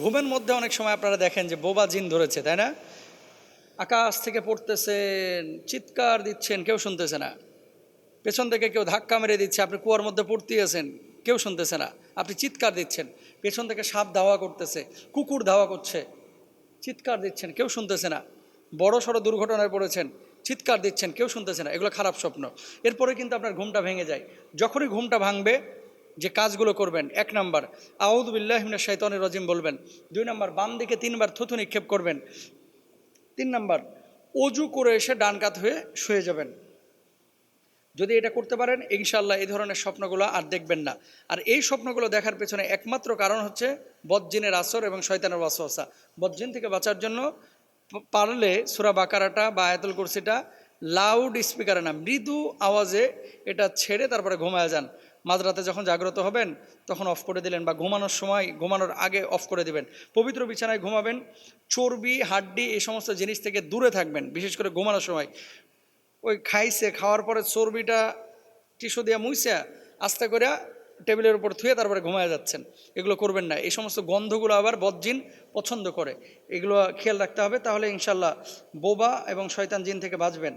ঘুমের মধ্যে অনেক সময় আপনারা দেখেন যে বোবা জিন ধরেছে, তাই না? আকাশ থেকে পড়তেছেন, চিৎকার দিচ্ছেন, কেউ শুনতেছে না। পেছন থেকে কেউ ধাক্কা মেরে দিচ্ছে, আপনি কুয়ার মধ্যে পড়তে আছেন, কেউ শুনতেছে না। আপনি চিৎকার দিচ্ছেন, পেছন থেকে সাপ ধাওয়া করতেছে, কুকুর ধাওয়া করছে, চিৎকার দিচ্ছেন, কেউ শুনতেছে না। বড় সড়ো দুর্ঘটনায় পড়েছেন, চিৎকার দিচ্ছেন, কেউ শুনতেছে না, এগুলো খারাপ স্বপ্ন। এরপরে কিন্তু আপনার ঘুমটা ভেঙে যায়। যখনই ঘুমটা ভাঙবে যে কাজগুলো করবেন, এক নাম্বার আউদুবিল্লাহমিনা শৈতনের রজিম বলবেন, দুই নাম্বার, বাম দিকে তিনবার থুথু নিক্ষেপ করবেন, তিন নাম্বার, অজু করে এসে ডান কাত হয়ে শুয়ে যাবেন। যদি এটা করতে পারেন ইনশাল্লাহ এই ধরনের স্বপ্নগুলো আর দেখবেন না। আর এই স্বপ্নগুলো দেখার পেছনে একমাত্র কারণ হচ্ছে বজ্জিনের আসর এবং শয়তানের ওয়াসওয়াসা। বজ্জিন থেকে বাঁচার জন্য পারলে সুরা বাকারাটা বা আয়াতুল কুরসিটা লাউড স্পিকারে না মৃদু আওয়াজে এটা ছেড়ে তারপরে ঘুমায় যান। মাঝরাতে যখন জাগ্রত হবেন, তখন অফ করে দিলেন বা ঘুমানোর সময়, ঘুমানোর আগে অফ করে দিবেন। পবিত্র বিছানায় ঘুমাবেন, চর্বি, হাড্ডি এই সমস্ত জিনিস থেকে দূরে থাকবেন, বিশেষ করে ঘুমানোর সময়। ওই খাইছে, খাওয়ার পরে চর্বিটা টিস্যু দিয়ে মুইছে, আস্তে করে টেবিলের উপর থুয়ে তারপরে ঘুমায় যাচ্ছেন। এগুলো করবেন না। এই সমস্ত গন্ধগুলো আবার বদজিন পছন্দ করে। এগুলো খেয়াল রাখতে হবে, তাহলে ইনশাল্লাহ বোবা এবং শয়তান জিন থেকে বাঁচবেন।